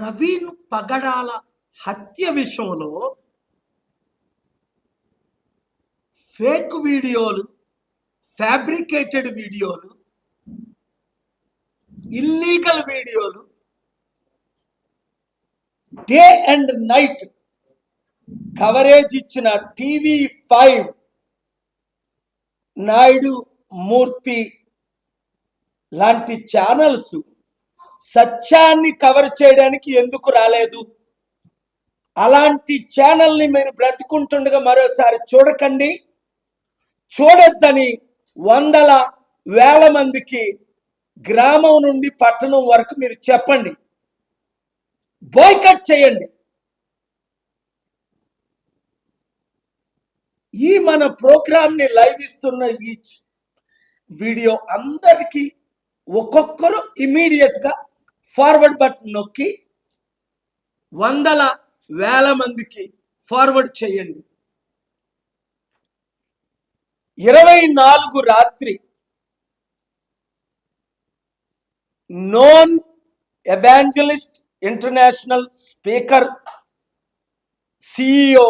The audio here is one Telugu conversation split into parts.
ప్రవీణ్ పగడాల హత్య విషయంలో ఫేక్ వీడియోలు ఫ్యాబ్రికేటెడ్ వీడియోలు ఇల్లీగల్ వీడియోలు డే అండ్ నైట్ కవరేజ్ ఇచ్చిన టీవీ ఫైవ్ నాయుడు మూర్తి లాంటి ఛానల్స్ సత్యాన్ని కవర్ చేయడానికి ఎందుకు రాలేదు? అలాంటి ఛానల్ని మీరు బ్రతికుంటుండగా మరోసారి చూడకండి. చూడొద్దని వందల వేల మందికి గ్రామం నుండి పట్టణం వరకు మీరు చెప్పండి. బాయ్కట్ చేయండి. ఈ మన ప్రోగ్రామ్ని లైవ్ ఇస్తున్న ఈ వీడియో అందరికీ ఒక్కొక్కరు ఇమీడియట్గా ఫార్వర్డ్ బటన్ నొక్కి వందల వేల మందికి ఫార్వర్డ్ చేయండి. ఇరవై నాలుగు రాత్రి known evangelist international speaker CEO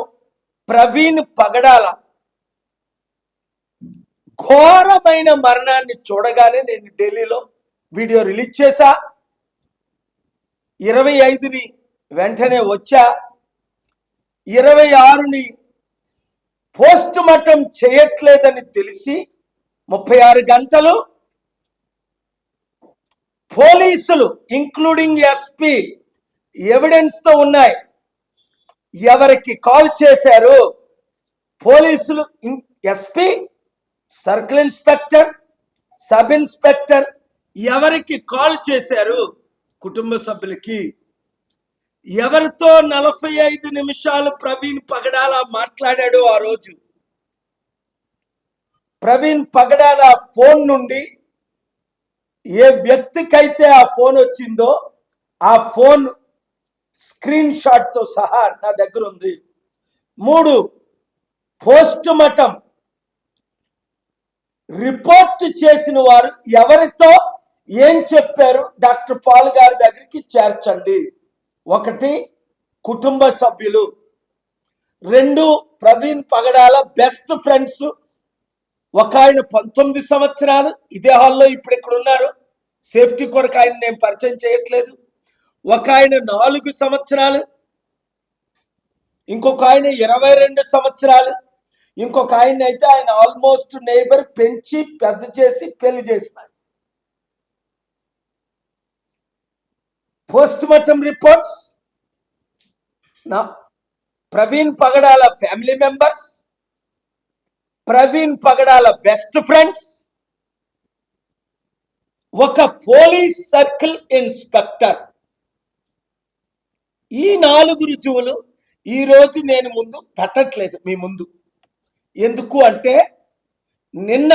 Praveen Pagadala ఘోరమైన మరణాన్ని చూడగానే నేను ఢిల్లీలో వీడియో రిలీజ్ చేశా. ఇరవై ఐదుని వెంటనే వచ్చా. ఇరవై ఆరుని పోస్ట్ మార్టం చేయట్లేదని తెలిసి ముప్పై ఆరు గంటలు పోలీసులు ఇంక్లూడింగ్ ఎస్పీ ఎవిడెన్స్తో ఉన్నాయి. ఎవరికి కాల్ చేశారు? పోలీసులు SP circle inspector sub inspector ఎవరికి కాల్ చేశారు? కుటుంబ సభ్యులకి ఎవరితో నలభై ఐదు నిమిషాలు ప్రవీణ్ పగడాల మాట్లాడాడు ఆ రోజు? ప్రవీణ్ పగడాల ఫోన్ నుండి ఏ వ్యక్తికైతే ఆ ఫోన్ వచ్చిందో ఆ ఫోన్ స్క్రీన్ షాట్తో సహా నా దగ్గర ఉంది. మూడు పోస్ట్ మటం రిపోర్ట్ చేసిన వారు ఎవరితో ఏం చెప్పారు? డాక్టర్ పాల్ గారి దగ్గరికి చేర్చండి. ఒకటి కుటుంబ సభ్యులు. రెండు ప్రవీణ్ పగడాల బెస్ట్ ఫ్రెండ్స్. ఒక ఆయన పంతొమ్మిది సంవత్సరాలు ఇదే హాల్లో ఇప్పుడు ఇక్కడ ఉన్నారు. సేఫ్టీ కొరకు ఆయన నేను పరిచయం చేయట్లేదు. ఒక ఆయన నాలుగు సంవత్సరాలు. ఇంకొక ఆయన ఇరవై రెండు సంవత్సరాలు. ఇంకొక ఆయన అయితే ఆయన ఆల్మోస్ట్ నైబర్ పెంచి పెద్ద చేసి పెళ్ళి చేసినాడు పోస్ట్ మార్టం రిపోర్ట్స్ నా Praveen Pagadala family members Praveen Pagadala best friends ఒక పోలీస్ సర్కిల్ ఇన్స్పెక్టర్. ఈ నాలుగు రుజువులు ఈరోజు నేను ముందు పెట్టట్లేదు మీ ముందు. ఎందుకు అంటే నిన్న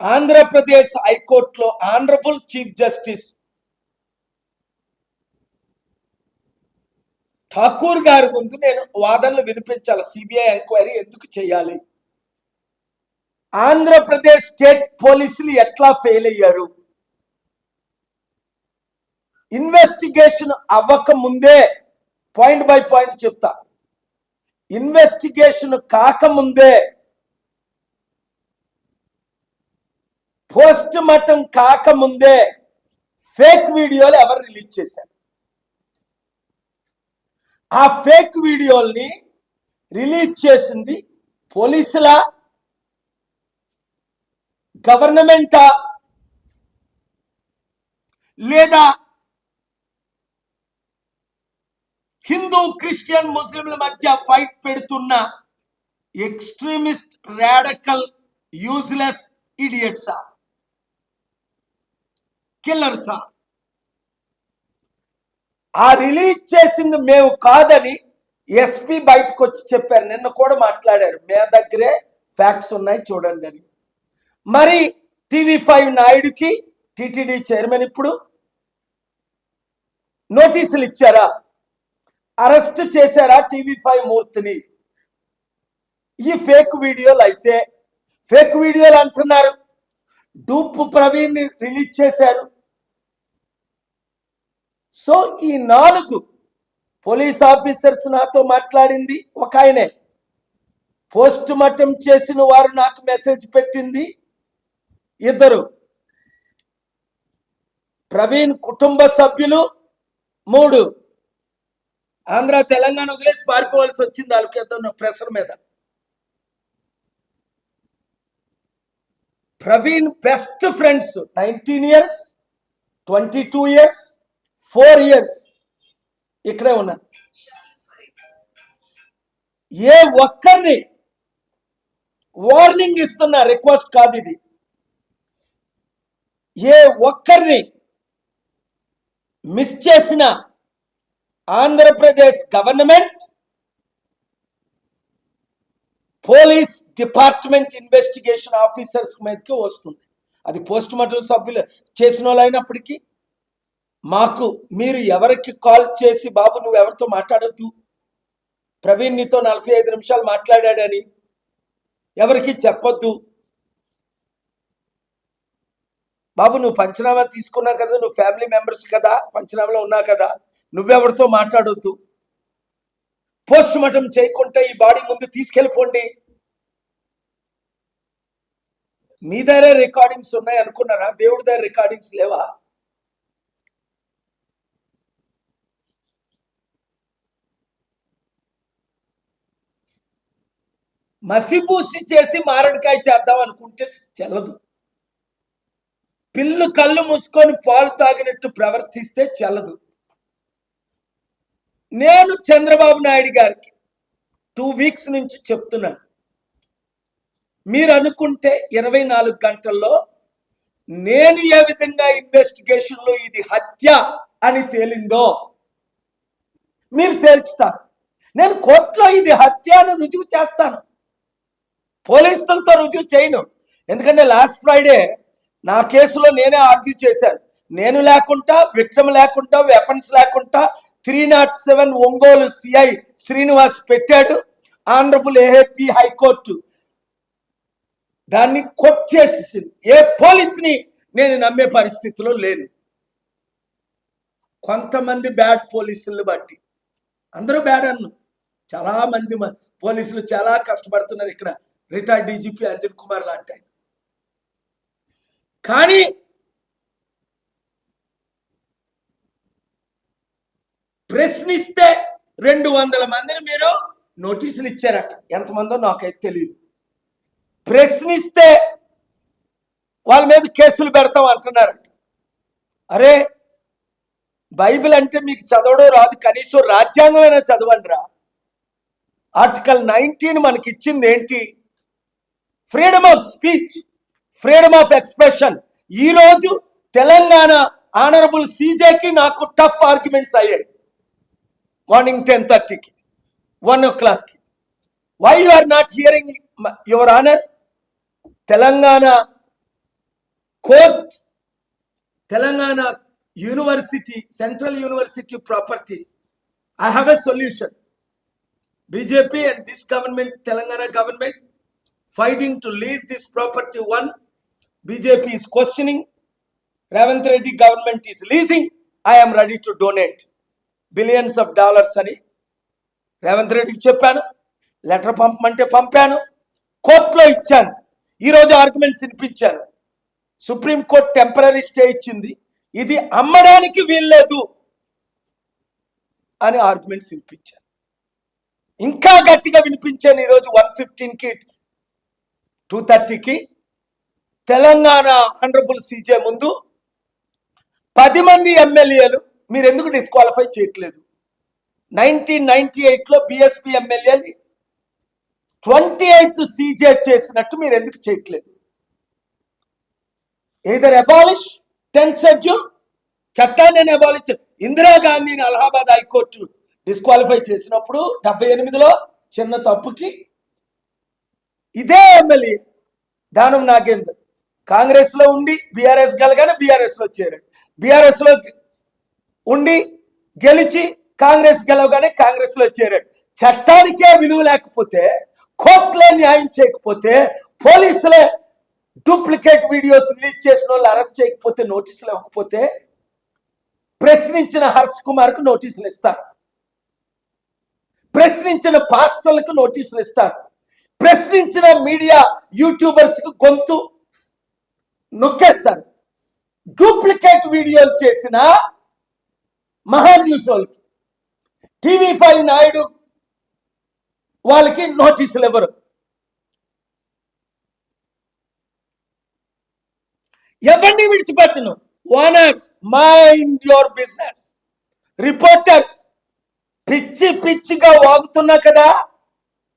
ఆంధ్రప్రదేశ్ హైకోర్టులో ఆనరబుల్ చీఫ్ జస్టిస్ ఠాకూర్ గారి ముందు నేను వాదనలు వినిపించాలి. సిబిఐ ఎంక్వైరీ ఎందుకు చేయాలి? ఆంధ్రప్రదేశ్ స్టేట్ పోలీసులు ఎట్లా ఫెయిల్ అయ్యారు? ఇన్వెస్టిగేషన్ అవ్వక ముందే పాయింట్ బై పాయింట్ చెప్తా. ఇన్వెస్టిగేషన్ కాకముందే పోస్ట్ మార్టం కాకముందే ఫేక్ వీడియోలు ఎవరు రిలీజ్ చేశారు? ఆ ఫేక్ వీడియోల్ని రిలీజ్ చేసింది పోలీసుల గవర్నమెంటా? లేదా హిందూ క్రిస్టియన్ ముస్లింల మధ్య ఫైట్ పెడుతున్న ఎక్స్ట్రీమిస్ట్ రాడకల్ యూజ్లెస్ ఇడియట్సా? కిల్లర్సా? ఆ రిలీజ్ చేసింది మేము కాదని ఎస్పీ బయటకు వచ్చి చెప్పారు. నిన్న కూడా మాట్లాడారు. మే దగ్గరే ఫ్యాక్ట్స్ ఉన్నాయి చూడండి అని. మరి టీవీ ఫైవ్ నాయుడుకి టీటీడీ చైర్మన్ ఇప్పుడు నోటీసులు ఇచ్చారా? అరెస్ట్ చేశారా టీవీ ఫైవ్ మూర్తిని? ఈ ఫేక్ వీడియోలు అయితే ఫేక్ వీడియోలు అంటున్నారు. డూప్ ప్రవీణ్ రిలీజ్ చేశారు. సో ఈ నాలుగు పోలీస్ ఆఫీసర్స్ నాతో మాట్లాడింది. ఒక ఆయనే. పోస్ట్ మార్టం చేసిన వారు నాకు మెసేజ్ పెట్టింది. ఇద్దరు. ప్రవీణ్ కుటుంబ సభ్యులు. మూడు. ఆంధ్ర తెలంగాణ వదిలేసి పారిపోవాల్సి వచ్చింది వాళ్ళకి ప్రెషర్ మీద. Praveen best friends. Nineteen years. Twenty two years. Four years ఇక్కడే ఉన్నారు ఏ ఒక్కరిని వార్నింగ్ ఇస్తున్న రిక్వెస్ట్ కాదు ఇది. ఏ ఒక్కరిని మిస్ చేసిన Andhra Pradesh government police department investigation officers మీదకి వస్తుంది. అది పోస్ట్ మార్టం సభ్యులు చేసిన వాళ్ళు అయినప్పటికీ మాకు మీరు ఎవరికి కాల్ చేసి బాబు నువ్వు ఎవరితో మాట్లాడొద్దు? ప్రవీణ్ నీతో నలభై ఐదు నిమిషాలు మాట్లాడాడని ఎవరికి చెప్పొద్దు? బాబు నువ్వు పంచనామా తీసుకున్నావు కదా నువ్వు ఫ్యామిలీ మెంబర్స్ కదా పంచనామాలో ఉన్నావు కదా నువ్వెవరితో మాట్లాడొద్దు? పోస్ట్ మార్టం చేయకుంటే ఈ బాడీ ముందు తీసుకెళ్ళిపోండి. మీ దగ్గర రికార్డింగ్స్ ఉన్నాయి అనుకున్నారా? దేవుడి దగ్గర రికార్డింగ్స్ లేవా? మసిబూసి చేసి మారడికాయ చేద్దాం అనుకుంటే చెల్లదు. పిల్లు కళ్ళు మూసుకొని పాలు తాగినట్టు ప్రవర్తిస్తే చెల్లదు. నేను చంద్రబాబు నాయుడు గారికి టూ వీక్స్ నుంచి చెప్తున్నాను. మీరు అనుకుంటే ఇరవై నాలుగు గంటల్లో నేను ఏ విధంగా ఇన్వెస్టిగేషన్లో ఇది హత్య అని తేలిందో మీరు తేల్చుతారు. నేను కోర్టులో ఇది హత్య అని రుజువు చేస్తాను. పోలీసులతో రుజువు చేయను. ఎందుకంటే లాస్ట్ ఫ్రైడే నా కేసులో నేనే ఆర్గ్యూ చేశాను. నేను లేకుండా విక్రమ్ లేకుండా వెపన్స్ లేకుండా three not seven Ongole CI Srinivas పెట్టాడు. ఆనరబుల్ ఏపీ హైకోర్టు దాన్ని కొట్టేసేసింది ఏ పోలీస్ని నేను నమ్మే పరిస్థితిలో లేను కొంతమంది బ్యాడ్ పోలీసులను బట్టి. అందరూ బ్యాడ్ అన్ను. చాలా మంది పోలీసులు చాలా కష్టపడుతున్నారు ఇక్కడ. రిటైర్డ్ డీజీపీ అర్జున్ కుమార్ లాంటి ఆయన. కానీ ప్రశ్నిస్తే రెండు వందల మందిని మీరు నోటీసులు ఇచ్చారట. ఎంతమందో నాకైతే తెలియదు ప్రశ్నిస్తే వాళ్ళ మీద కేసులు పెడతాం అంటున్నారట. అరే బైబిల్ అంటే మీకు చదవడం రాదు కనీసం రాజ్యాంగమైనా చదవండి రా. ఆర్టికల్ నైన్టీన్ మనకి ఇచ్చింది ఏంటి? Freedom of speech freedom of expression ఈరోజు తెలంగాణ ఆనరబుల్ సీజేకి నాకు టఫ్ ఆర్గ్యుమెంట్స్ అయ్యాయి. మార్నింగ్ టెన్ థర్టీకి వన్ ఓ క్లాక్కి why you are not hearing your honour Telangana court Telangana university central university properties I have a solution BJP and this government Telangana government fighting to lease this property one bjp is questioning Revanth Reddy government is leasing I'm ready to donate billions of dollars అని రేవంత్ రెడ్డికి చెప్పాను లెటర్ పంపమంటే పంపాను కోర్టులో ఇచ్చాను ఈరోజు ఆర్గ్యుమెంట్స్ వినిపించాను సుప్రీంకోర్టు టెంపరీ స్టే ఇచ్చింది ఇది అమ్మడానికి వీల్లేదు అని ఆర్గ్యుమెంట్స్ వినిపించాను ఇంకా గట్టిగా వినిపించాను ఈరోజు వన్ ఫిఫ్టీన్కి టూ థర్టీకి తెలంగాణ ఆనరబుల్ సీజే ముందు పది మంది ఎమ్మెల్యేలు మీరు ఎందుకు డిస్క్వాలిఫై చేయట్లేదు నైన్టీన్ నైన్టీ ఎయిట్లో బీఎస్పీ ఎమ్మెల్యేని ట్వంటీ ఎయిత్ సీజే చేసినట్టు మీరు ఎందుకు చేయట్లేదు? ఏదర్ అబాలిష్ టెన్త్ షెడ్యూల్ చట్టాన్ని అబాలిష్ ఇందిరాగాంధీని అలహాబాద్ హైకోర్టు డిస్క్వాలిఫై చేసినప్పుడు డెబ్బై ఎనిమిదిలో చిన్న తప్పుకి ఇదే ఎమ్మెల్యే. దానం నాగేందర్. కాంగ్రెస్లో ఉండి బీఆర్ఎస్ గెలగానే బీఆర్ఎస్లో చేరాడు. బీఆర్ఎస్లో ఉండి గెలిచి కాంగ్రెస్ గెలవగానే కాంగ్రెస్లో చేరాడు. చట్టానికే విలువ లేకపోతే కోర్టులే న్యాయం చేయకపోతే పోలీసులే డూప్లికేట్ వీడియోస్ రిలీజ్ చేసిన వాళ్ళు అరెస్ట్ చేయకపోతే నోటీసులు ఇవ్వకపోతే ప్రశ్నించిన హర్ష్ కుమార్కు నోటీసులు ఇస్తారు. ప్రశ్నించిన పాస్టర్లకు నోటీసులు ఇస్తారు. ప్రశ్నించిన మీడియా యూట్యూబర్స్కి గొంతు నొక్కేస్తారు. డూప్లికేట్ వీడియోలు చేసిన మహా న్యూస్ వాళ్ళకి. టీవీ ఫైవ్ నాయుడు వాళ్ళకి నోటీసులు ఇవ్వరు ఎవరిని విడిచిపెట్టను? Owners mind your business reporters పిచ్చి పిచ్చిగా వాగుతున్నా కదా.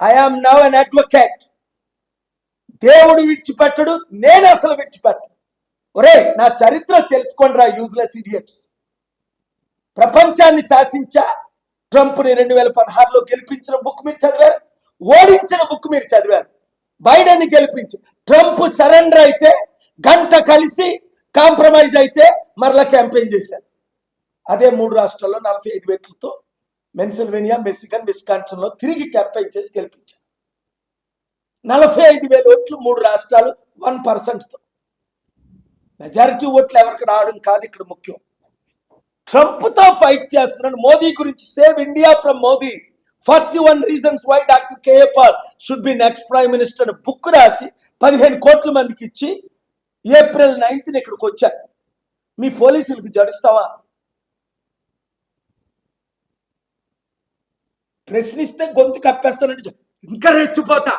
ఐఆమ్ నవ్ అన్ అడ్వకేట్ దేవుడు విడిచిపెట్టడు నేను అసలు విడిచిపెట్టను. ఒరే నా చరిత్ర తెలుసుకోండి రా యూజ్లెస్ ఇడియట్స్ ప్రపంచాన్ని శాసించా ట్రంప్ని రెండు వేల పదహారులో గెలిపించిన బుక్ మీరు చదివారు ఓడించిన బుక్ మీరు చదివారు. బైడెన్ గెలిపించి ట్రంప్ సరెండర్ అయితే గంట కలిసి కాంప్రమైజ్ అయితే మరలా క్యాంపెయిన్ చేశారు. అదే మూడు రాష్ట్రాల్లో నలభై ఐదు వ్యక్తులతో మెన్సిల్వేనియా మెసిగన్ విస్కాన్సన్లో తిరిగి క్యాంపెయిన్ చేసి గెలిపించారు. నలభై ఐదు వేల ఓట్లు మూడు రాష్ట్రాలు వన్ పర్సెంట్తో. మెజారిటీ ఓట్లు ఎవరికి రావడం కాదు ఇక్కడ ముఖ్యం. ట్రంప్తో ఫైట్ చేస్తున్నాడు మోదీ గురించి. Save India from Modi. Forty one reasons why doctor KA Paul should be next prime minister అని బుక్ రాసి పదిహేను కోట్ల మందికి ఇచ్చి ఏప్రిల్ నైన్త్ని ఇక్కడికి వచ్చారు. మీ పోలీసులకు జడుస్తావా? ప్రశ్నిస్తే గొంతు కప్పేస్తానంటే ఇంకా రెచ్చిపోతా.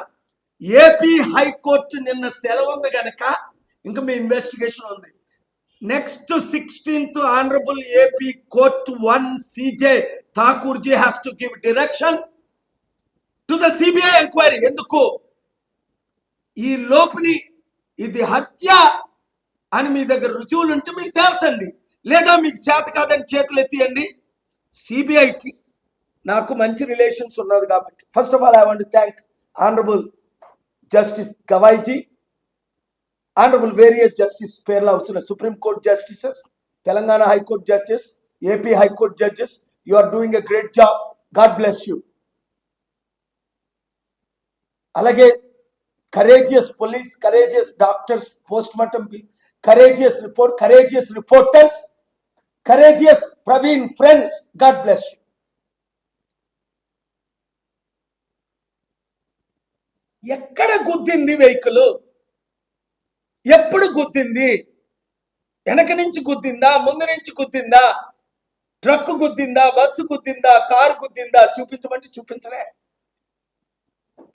ఏపీ హైకోర్టు నిన్న సెలవు ఉంది కనుక ఇంకా మీ ఇన్వెస్టిగేషన్ ఉంది. Next sixteenth honourable AP court one CJ Thakurji has to give direction to the CBI enquiry ఎందుకు? ఈ లోపుని ఇది హత్య అని మీ దగ్గర రుజువులు ఉంటే మీరు తేల్చండి. లేదా మీకు చేత కాదని చేతులు ఎత్తియండి సిబిఐకి నాకు మంచి రిలేషన్స్ ఉన్నది కాబట్టి. First of all I want thank honourable justice Gavaiji honourable various justice పేర్ల అవసరం supreme court justices Telangana high court justice AP high court judges you are doing a great job God bless you అలాగే courageous police courageous doctors post mortem courageous report courageous reporters courageous Praveen friends God bless you ఎక్కడ గుద్దింది వెహికల్? ఎప్పుడు గుద్దింది? వెనక నుంచి గుద్దిందా? ముందు నుంచి గుద్దిందా? ట్రక్ గుద్దిందా? బస్సు గుద్దిందా? కారు గుద్దిందా? చూపించమంటే చూపించలే.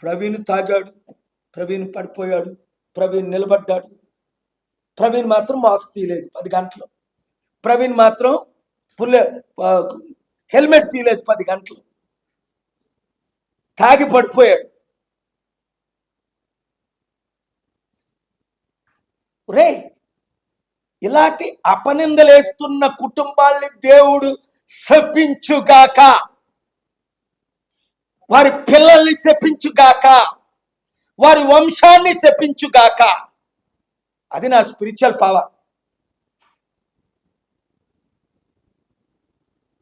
ప్రవీణ్ తాగాడు. ప్రవీణ్ పడిపోయాడు. ప్రవీణ్ నిలబడ్డాడు. ప్రవీణ్ మాత్రం మాస్క్ తీయలేదు పది గంటలు. ప్రవీణ్ మాత్రం పుల్లె హెల్మెట్ తీయలేదు పది గంటలు. తాగి పడిపోయాడు. రే ఇలాంటి అపనిందలేస్తున్న కుటుంబాల్ని దేవుడు శపించుగాక. వారి పిల్లల్ని శపించుగాక. వారి వంశాన్ని శపించుగాక. అది నా స్పిరిచువల్ పవర్.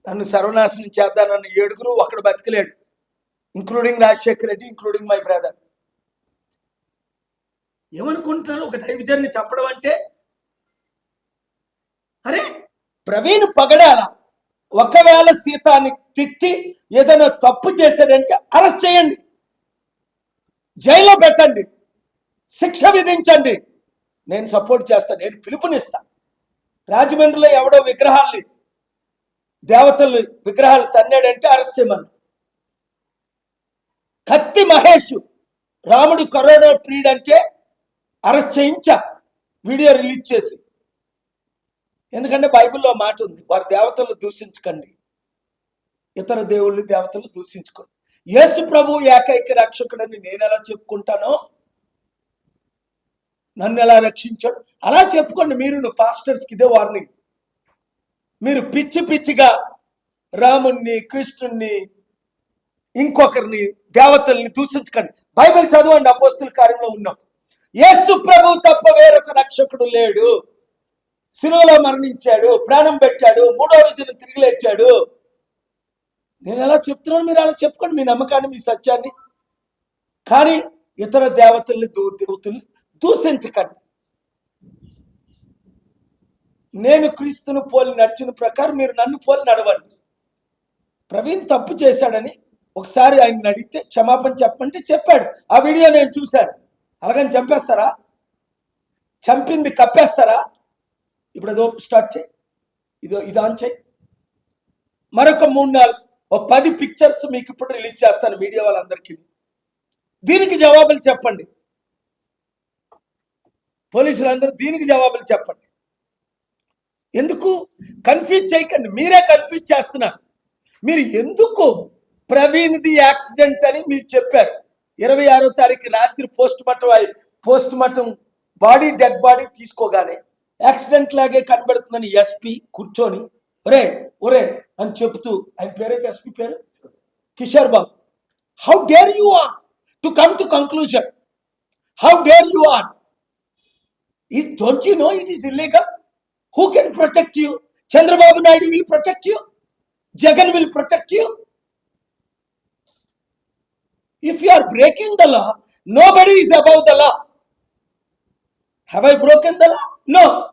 నన్ను సర్వనాశనం చేద్దాం నన్ను ఏడుగురు ఒకడు బతికలేడు. Including Rajasekhar Reddy including my brother ఏమనుకుంటున్నారు ఒక దైవజన్ని చెప్పడం అంటే? అరే ప్రవీణ్ పగడాల ఒకవేళ సీతాన్ని తిట్టి ఏదైనా తప్పు చేశాడంటే అరెస్ట్ చేయండి. జైల్లో పెట్టండి. శిక్ష విధించండి. నేను సపోర్ట్ చేస్తాను నేను పిలుపునిస్తా. రాజమండ్రిలో ఎవడో విగ్రహాల్ని దేవతలు విగ్రహాలు తన్నాడంటే అరెస్ట్ చేయమన్నా కత్తి మహేష్ రాముడు కరోనా ప్రీడ్ అంటే అరెస్ట్ చేయించా వీడియో రిలీజ్ చేసి. ఎందుకంటే బైబిల్లో మాట ఉంది వారి దేవతలు దూషించకండి. ఇతర దేవుళ్ళు దేవతలు దూషించుకోండి. యేసు ప్రభు ఏకైక రక్షకుడని నేను ఎలా చెప్పుకుంటానో నన్ను ఎలా రక్షించాడు? అలా చెప్పుకోండి మీరు పాస్టర్స్కి ఇదే వార్నింగ్. మీరు పిచ్చి పిచ్చిగా రాముణ్ణి కృష్ణుణ్ణి ఇంకొకరిని దేవతల్ని దూషించకండి. బైబిల్ చదవండి అపోస్తుల కార్యంలో ఉన్నాం. యేసు ప్రభు తప్ప వేరొక రక్షకుడు లేడు. సిలువలో మరణించాడు ప్రాణం పెట్టాడు మూడో రోజున తిరిగి లేచాడు. నేను ఎలా చెప్తున్నాను? మీరు అలా చెప్పుకోండి మీ నమ్మకాన్ని మీ సత్యాన్ని. కానీ ఇతర దేవతల్ని దూ దేవతల్ని దూషించకండి. నేను క్రీస్తును పోలి నడిచిన ప్రకారం మీరు నన్ను పోలి నడవండి. ప్రవీణ్ తప్పు చేశాడని ఒకసారి ఆయన అడిగితే క్షమాపణ చెప్పంటే చెప్పాడు. ఆ వీడియో నేను చూశాను. అలాగని చంపేస్తారా? చంపింది కప్పేస్తారా? ఇప్పుడు అదో స్టార్ట్ చేయి. ఇదో ఇది ఆన్ చేయి. మరొక మూడు నాలుగు ఓ పది పిక్చర్స్ మీకు ఇప్పుడు రిలీజ్ చేస్తాను మీడియా వాళ్ళందరికీ. దీనికి జవాబులు చెప్పండి. పోలీసులందరూ దీనికి జవాబులు చెప్పండి. ఎందుకు? కన్ఫ్యూజ్ చేయకండి. మీరే కన్ఫ్యూజ్ చేస్తున్నారు. మీరు ఎందుకు ప్రవీణ్ది యాక్సిడెంట్ అని మీరు చెప్పారు? ఇరవై ఆరో తారీఖు రాత్రి post mortem post mortem body dead body తీసుకోగానే యాక్సిడెంట్ లాగే కనబడుతుందని ఎస్పీ కూర్చొని ఒరే ఒరే అని చెప్తూ ఆయన పేరేంటి ఎస్పీ పేరు? Kishore Babu. How dare you are to come to conclusion how dare you are ఈ don't you know it is illegal who can protect you Chandrababu Naidu will protect you Jagan will protect you If you are breaking the law, nobody is above the law. Have I broken the law? No.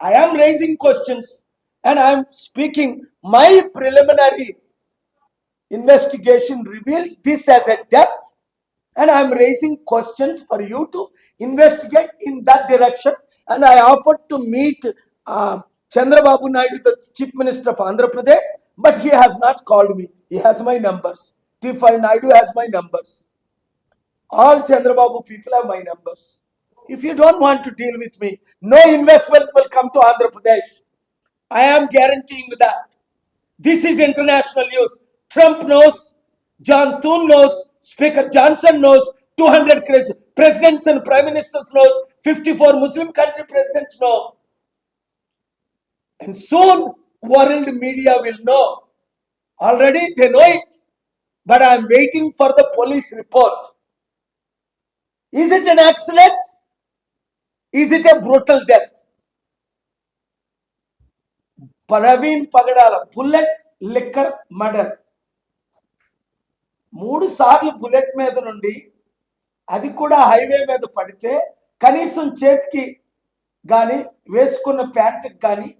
I am raising questions and I am speaking. My preliminary investigation reveals this as a depth and I am raising questions for you to investigate in that direction. And I offered to meet uh, Chandrababu Naidu, the Chief Minister of Andhra Pradesh, but he has not called me. He has my numbers. T5 Naidu has my numbers. All Chandrababu people have my numbers. If you don't want to deal with me, no investment will come to Andhra Pradesh. I am guaranteeing that. This is international news. Trump knows, John Thune knows, Speaker Johnson knows, 200 cres- presidents and prime ministers knows, 54 Muslim country presidents know. And soon world media will know. Already they know it. But I am waiting for the police report. Is it an accident? Is it a brutal death? Praveen Pagadala bullet liquor murder మూడు సార్లు బుల్లెట్ మీద నుండి అది కూడా హైవే మీద పడితే కనీసం చేతికి కానీ వేసుకున్న ప్యాంటుకి కానీ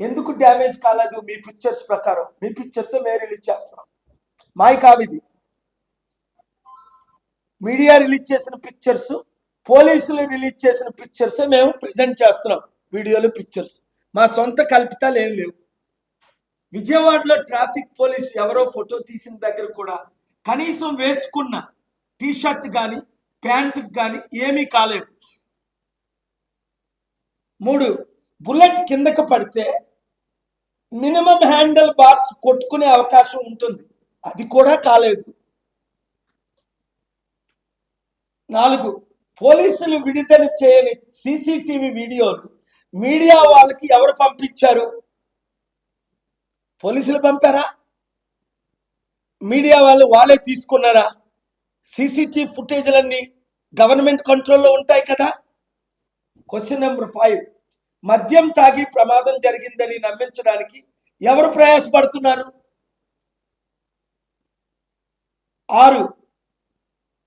ఎందుకు డ్యామేజ్ కాలేదు మీ పిక్చర్స్ ప్రకారం మీ పిక్చర్స్ మేము రిలీజ్ చేస్తున్నాం మాయి కావిది మీడియా రిలీజ్ చేసిన పిక్చర్స్ పోలీసులు రిలీజ్ చేసిన పిక్చర్స్ మేము ప్రజెంట్ చేస్తున్నాం వీడియోలు పిక్చర్స్. మా సొంత కల్పితాలు ఏం లేవు. విజయవాడలో ట్రాఫిక్ పోలీస్ ఎవరో ఫోటో తీసిన దగ్గర కూడా కనీసం వేసుకున్న టీషర్ట్ కానీ ప్యాంటుకి కానీ ఏమీ కాలేదు. మూడు బుల్లెట్ కిందకు పడితే మినిమం హ్యాండిల్ బార్స్ కొట్టుకునే అవకాశం ఉంటుంది. అది కూడా కాలేదు. నాలుగు పోలీసులు విడుదల చేయని సీసీటీవీ వీడియోలు మీడియా వాళ్ళకి ఎవరు పంపించారు? పోలీసులు పంపారా? మీడియా వాళ్ళు వాళ్ళే తీసుకున్నారా? సీసీటీవీ ఫుటేజ్లన్నీ గవర్నమెంట్ కంట్రోల్లో ఉంటాయి కదా? క్వశ్చన్ నెంబర్ ఫైవ్ మద్యం తాగి ప్రమాదం జరిగిందని నమ్మించడానికి ఎవరు ప్రయాసపడుతున్నారు? ఆరు.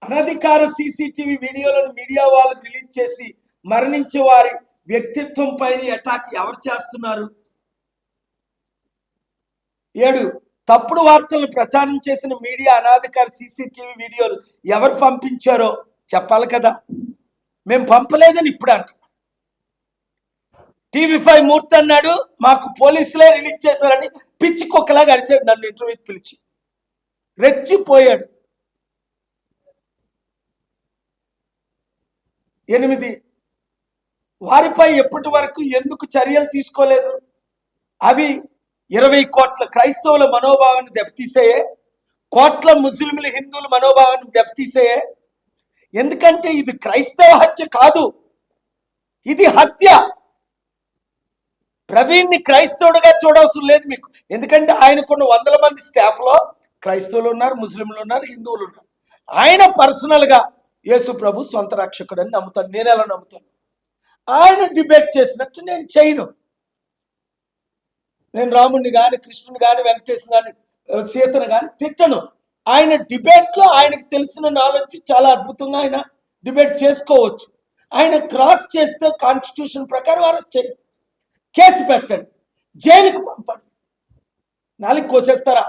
అనధికార సీసీటీవీ వీడియోలను మీడియా వాళ్ళు రిలీజ్ చేసి మరణించే వారి వ్యక్తిత్వం పైన అటాక్ ఎవరు చేస్తున్నారు? ఏడు. తప్పుడు వార్తలను ప్రచారం చేసిన మీడియా అనాధికార సీసీటీవీ వీడియోలు ఎవరు పంపించారో చెప్పాలి కదా. మేము పంపలేదని ఇప్పుడు అంటున్నాం. టీవీ ఫైవ్ మూర్తి అన్నాడు మాకు పోలీసులే రిలీజ్ చేశారని పిచ్చి కుక్కలాగా అరిచాడు నన్ను ఇంటర్వ్యూకి పిలిచి. రెచ్చిపోయాడు. ఎనిమిది. వారిపై ఎప్పటి వరకు ఎందుకు చర్యలు తీసుకోలేదు? అవి ఇరవై కోట్ల క్రైస్తవుల మనోభావాన్ని దెబ్బతీసేయే కోట్ల ముస్లింల హిందువుల మనోభావాన్ని దెబ్బతీసేయే. ఎందుకంటే ఇది క్రైస్తవ హత్య కాదు. ఇది హత్య. ప్రవీణ్ని క్రైస్తవుడుగా చూడవసరం లేదు మీకు. ఎందుకంటే ఆయనకున్న వందల మంది స్టాఫ్లో క్రైస్తవులు ఉన్నారు ముస్లింలు ఉన్నారు హిందువులు ఉన్నారు. ఆయన పర్సనల్గా యేసు ప్రభు సొంత రక్షకుడు అని నమ్ముతాను నేను ఎలా నమ్ముతాను? ఆయన డిబేట్ చేసినట్టు నేను చేయను. నేను రాముడిని కానీ కృష్ణుని కానీ వెంకటేశ్వర కానీ సీతను కానీ తిట్టను. ఆయన డిబేట్లో ఆయనకు తెలిసిన నాలెడ్జ్ చాలా అద్భుతంగా ఆయన డిబేట్ చేసుకోవచ్చు. ఆయన క్రాస్ చేస్తే కాన్స్టిట్యూషన్ ప్రకారం అరెస్ట్ చేయండి కేసు పెట్టండి. జైలుకి పంపండి. నాలుగు కోసేస్తారా?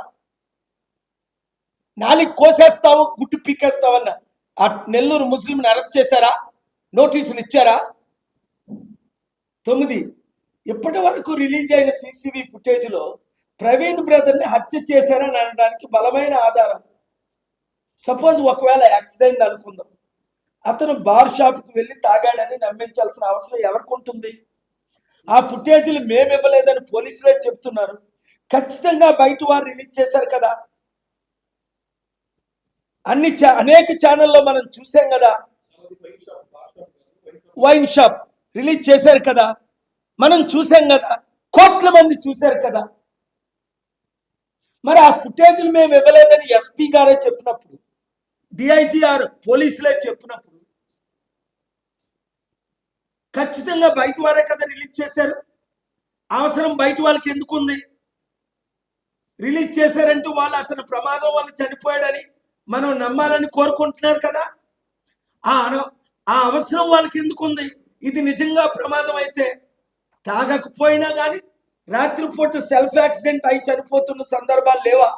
నాలుగు కోసేస్తావు గుడ్డు పీకేస్తావన్న. ఆ నెల్లూరు ముస్లింని అరెస్ట్ చేశారా? నోటీసులు ఇచ్చారా? తొమ్మిది ఇప్పటి వరకు రిలీజ్ అయిన సీసీవీ ఫుటేజ్లో ప్రవీణ్ బ్రదర్ని హత్య చేశారని అనడానికి బలమైన ఆధారం. సపోజ్ ఒకవేళ యాక్సిడెంట్ అనుకుందాం. అతను బార్ షాప్కి వెళ్ళి తాగాడని నమ్మించాల్సిన అవసరం ఎవరికి ఉంటుంది? ఆ ఫుటేజీలు మేము ఇవ్వలేదని పోలీసులే చెప్తున్నారు. ఖచ్చితంగా బయట వారు రిలీజ్ చేశారు కదా. అన్ని అనేక ఛానల్లో మనం చూసాం కదా. వైన్ షాప్ రిలీజ్ చేశారు కదా. మనం చూసాం కదా. కోట్ల మంది చూశారు కదా. మరి ఆ ఫుటేజ్లు మేము ఇవ్వలేదని ఎస్పీ గారే చెప్పినప్పుడు డిఐజీఆర్ పోలీసులే చెప్పినప్పుడు ఖచ్చితంగా బయట వారే కదా రిలీజ్ చేశారు. అవసరం బయట వాళ్ళకి ఎందుకు ఉంది రిలీజ్ చేశారంటూ వాళ్ళు అతను ప్రమాదం వల్ల చనిపోయాడని మనం నమ్మాలని కోరుకుంటున్నారు కదా? ఆ ఆ అవసరం వాళ్ళకి ఎందుకు ఉంది ఇది నిజంగా ప్రమాదం అయితే తాగకపోయినా కానీ రాత్రిపూట సెల్ఫ్ యాక్సిడెంట్ అయి చనిపోతున్న సందర్భాలు లేవా?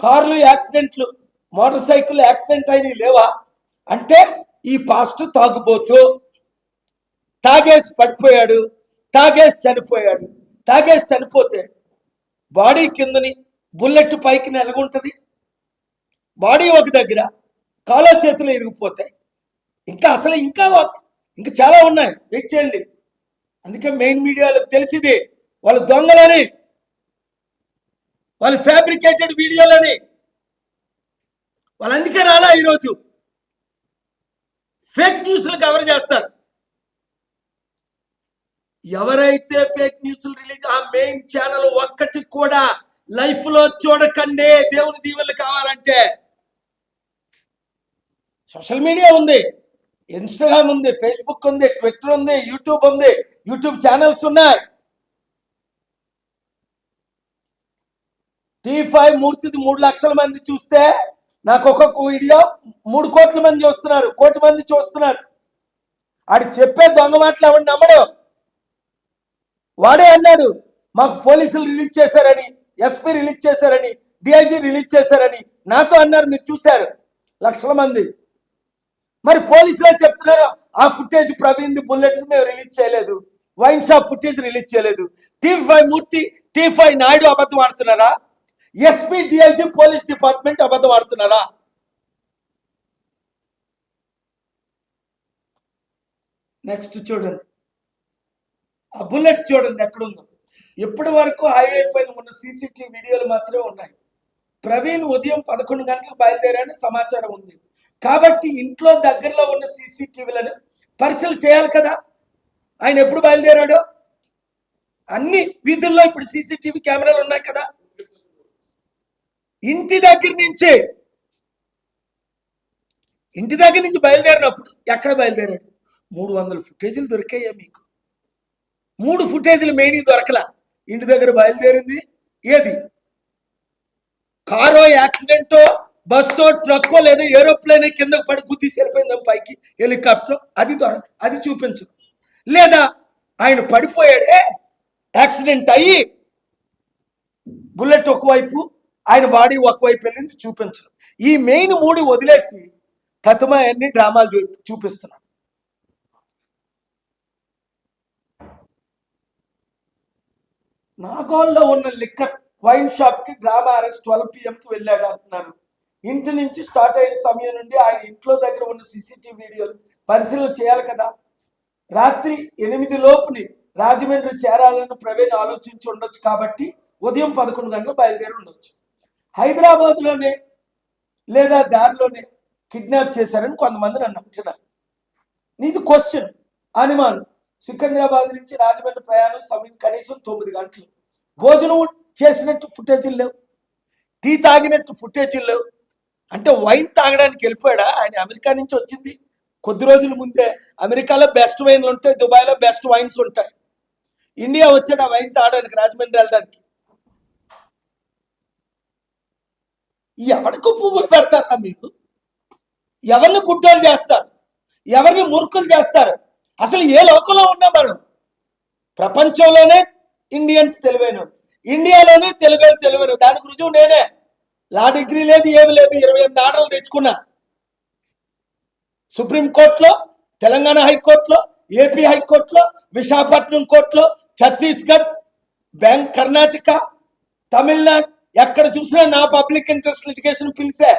కార్లు యాక్సిడెంట్లు మోటార్ సైకిల్ యాక్సిడెంట్ అయినవి లేవా? అంటే ఈ పాస్ట్ తాగుబోతూ తాగేసి పడిపోయాడు తాగేసి చనిపోయాడు తాగేసి చనిపోతే బాడీ కిందని బుల్లెట్ పైకి నెలగుంటది. బాడీ ఒక దగ్గర కాలో చేతులు ఇరిగిపోతాయి ఇంకా అసలు ఇంకా ఇంకా చాలా ఉన్నాయి. వెయిట్ చేయండి. అందుకే మెయిన్ మీడియాలకు తెలిసింది వాళ్ళు దొంగలని వాళ్ళు ఫ్యాబ్రికేటెడ్ వీడియోలని. వాళ్ళు అందుకే రాలా ఈరోజు. ఫేక్ న్యూస్లు కవర్ చేస్తారు. ఎవరైతే ఫేక్ న్యూస్లు రిలీజ్ ఆ మెయిన్ ఛానల్ ఒక్కటి కూడా లైఫ్లో చూడకండి. దేవుని దీవెనలు కావాలంటే. సోషల్ మీడియా ఉంది ఇన్స్టాగ్రామ్ ఉంది ఫేస్బుక్ ఉంది ట్విట్టర్ ఉంది యూట్యూబ్ ఉంది యూట్యూబ్ ఛానల్స్ ఉన్నాయి. టీ ఫైవ్ మూర్తిది మూడు లక్షల మంది చూస్తే నాకు ఒక్కొక్క వీడియో మూడు కోట్ల మంది చూస్తున్నారు కోటి మంది చూస్తున్నారు. ఆడు చెప్పే దొంగ మాటలు ఎవడు నమ్మడు. వాడే అన్నాడు మాకు పోలీసులు రిలీజ్ చేశారని ఎస్పీ రిలీజ్ చేశారని డిఐజీ రిలీజ్ చేశారని నాతో అన్నారు మీరు చూశారు. లక్షల మంది. మరి పోలీసులే చెప్తున్నారు ఆ ఫుటేజ్ ప్రవీణ్ బుల్లెట్ మేము రిలీజ్ చేయలేదు. వైన్ షాప్ ఫుటేజ్ రిలీజ్ చేయలేదు. T five Murthy T five Naidu అబద్ధం ఆడుతున్నారా? ఎస్పీ డిఐజీ పోలీస్ డిపార్ట్మెంట్ అబద్ధం ఆడుతున్నారా? నెక్స్ట్ చూడండి. ఆ బుల్లెట్ చూడండి ఎక్కడుందో. ఇప్పటి వరకు హైవే పైన ఉన్న సీసీటీవీ వీడియోలు మాత్రమే ఉన్నాయి. ప్రవీణ్ ఉదయం పదకొండు గంటలకు బయలుదేరాని సమాచారం ఉంది. కాబట్టి ఇంట్లో దగ్గరలో ఉన్న సీసీటీవీలను పరిశీలన చేయాలి కదా. ఆయన ఎప్పుడు బయలుదేరాడో? అన్ని వీధుల్లో ఇప్పుడు సీసీటీవీ కెమెరాలు ఉన్నాయి కదా. ఇంటి దగ్గర నుంచి ఇంటి దగ్గర నుంచి బయలుదేరినప్పుడు ఎక్కడ బయలుదేరాడు? మూడు వందల ఫుటేజీలు దొరికాయా మీకు? మూడు ఫుటేజీలు మెయిన్ దొరకలా? ఇంటి దగ్గర బయలుదేరింది. ఏది? కారో యాక్సిడెంటో బస్సో ట్రక్కో లేదా ఏరోప్లేన్ కిందకు పడి గుద్ది సరిపోయిందా పైకి హెలికాప్టర్. అది దొర అది చూపించు. లేదా ఆయన పడిపోయాడే యాక్సిడెంట్ అయ్యి బుల్లెట్ ఒకవైపు ఆయన బాడీ ఒకవైపు వెళ్ళింది చూపించడం ఈ మెయిన్ మూడు వదిలేసి తతమా అన్ని డ్రామాలు చూ చూపిస్తున్నారు నాగోల్లో ఉన్న లిక్కర్ వైన్ షాప్కి డ్రామా అరెస్ట్ ట్వెల్వ్ పిఎంకి వెళ్ళాడు అంటున్నారు. ఇంటి నుంచి స్టార్ట్ అయిన సమయం నుండి ఆయన ఇంట్లో దగ్గర ఉన్న సీసీటీవీ వీడియోలు పరిశీలన చేయాలి కదా. రాత్రి ఎనిమిది లోపుని రాజమండ్రి చేరాలని ప్రవీణ్ ఆలోచించి ఉండొచ్చు కాబట్టి ఉదయం పదకొండు గంటలు బయలుదేరి ఉండొచ్చు. హైదరాబాద్లోనే లేదా దారిలోనే కిడ్నాప్ చేశారని కొంతమంది నన్ను అంటున్నారు. నీది క్వశ్చన్ అనుమానం. సికింద్రాబాద్ నుంచి రాజమండ్రి ప్రయాణం సమయం కనీసం తొమ్మిది గంటలు. భోజనం చేసినట్టు ఫుటేజీలు లేవు. టీ తాగినట్టు ఫుటేజీలు లేవు. అంటే వైన్ తాగడానికి వెళ్ళిపోయాడా? ఆయన అమెరికా నుంచి వచ్చింది. కొద్ది రోజుల ముందే అమెరికాలో బెస్ట్ వైన్లు ఉంటాయి దుబాయ్లో బెస్ట్ వైన్స్ ఉంటాయి. ఇండియా వచ్చాడు ఆ వైన్ తాగడానికి రాజమండ్రి వెళ్ళడానికి. ఎవరికి పువ్వులు పెడతారా మీరు? ఎవరిని గుడ్డోలు చేస్తారు? ఎవరిని మురుకులు చేస్తారు? అసలు ఏ లోకంలో ఉన్నాం మనం? ప్రపంచంలోనే ఇండియన్స్ తెలివైన ఇండియాలోనే తెలుగు తెలివైన దానికి రుజువు నేనే లా డిగ్రీ లేదు ఏమి లేదు. ఇరవై ఎనిమిది ఆర్డర్లు తెచ్చుకున్నా. సుప్రీంకోర్టులో తెలంగాణ హైకోర్టులో ఏపీ హైకోర్టులో విశాఖపట్నం కోర్టులో ఛత్తీస్గఢ్ బ్యాంక్ కర్ణాటక తమిళనాడు ఎక్కడ చూసినా నా పబ్లిక్ ఇంట్రెస్ట్ లిటిగేషన్ పిలిచే.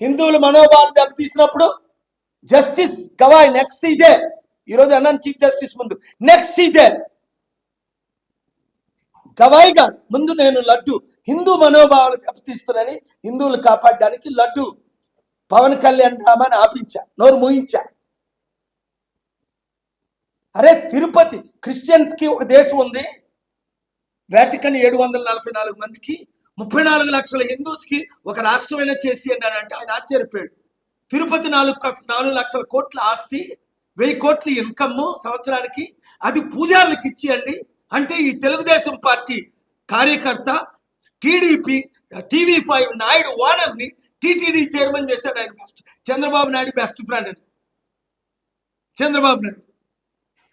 హిందువుల మనోభావాలు దెబ్బతీసినప్పుడు జస్టిస్ గవాయ్ నెక్స్ట్ సీజే. ఈరోజు అన్నాను చీఫ్ జస్టిస్ ముందు. Next CJ. గవాయిగా ముందు నేను లడ్డు హిందూ మనోభావాలు దెబ్బతీస్తున్నానని హిందువులు కాపాడడానికి లడ్డు పవన్ కళ్యాణ్ డ్రామాని ఆపించా నోరు మూయించా. అరే తిరుపతి క్రిస్టియన్స్కి ఒక దేశం ఉంది. వాటికన్ ఏడు వందల నలభై నాలుగు మందికి ముప్పై నాలుగు లక్షల హిందూస్కి ఒక రాష్ట్రమైనా చేసి అన్నాడంటే ఆయన ఆశ్చర్యపోయాడు. తిరుపతి నాలుగు నాలుగు లక్షల కోట్ల ఆస్తి వెయ్యి కోట్ల ఇన్కమ్ సంవత్సరానికి అది పూజారులకు ఇచ్చేయండి. అంటే ఈ తెలుగుదేశం పార్టీ కార్యకర్త టీడీపీ టీవీ ఫైవ్ నాయుడు ఓనర్ని టీటీడీ చైర్మన్ చేశాడు ఆయన best Chandrababu Naidu best friend అని. చంద్రబాబు నాయుడు.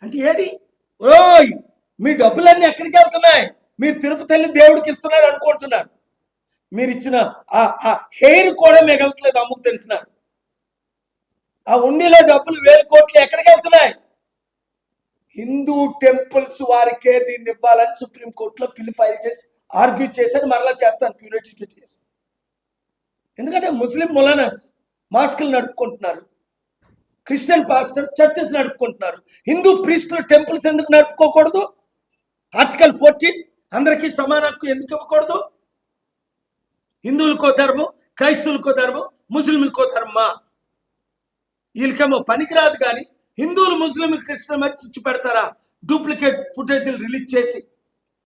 అంటే ఏది? ఓయ్ మీ డబ్బులన్నీ ఎక్కడికి వెళ్తున్నాయి? మీరు తిరుపతి వెళ్ళి దేవుడికి ఇస్తున్నారు అనుకుంటున్నారు. మీరు ఇచ్చిన ఆ ఆ హెయిర్ కూడా మిగలట్లేదు అమ్ముకు తింటున్నారు. ఆ ఉండిలో డబ్బులు వేలు కోట్లు ఎక్కడికి వెళ్తున్నాయి? హిందూ టెంపుల్స్ వారికే దీన్ని ఇవ్వాలని సుప్రీంకోర్టులో పిల్లి ఫైల్ చేసి ఆర్గ్యూ చేశాను మరలా చేస్తాను క్యూరేటివ్ చేసి. ఎందుకంటే ముస్లిం ములానాస్ మాస్కులు నడుపుకుంటున్నారు క్రిస్టియన్ పాస్టర్స్ చర్చెస్ నడుపుకుంటున్నారు హిందూ ప్రీస్టులు టెంపుల్స్ ఎందుకు నడుపుకోకూడదు? ఆర్టికల్ ఫోర్టీన్ అందరికీ సమాన హక్కు ఎందుకు ఇవ్వకూడదు? హిందువులకో ధర్మం క్రైస్తవులకో ధర్మం ముస్లింలకో ధర్మమా? వీళ్ళకేమో పనికిరాదు కానీ హిందువులు ముస్లింలు క్రిస్టియన్ మర్చి పెడతారా? డూప్లికేట్ ఫుటేజీలు రిలీజ్ చేసి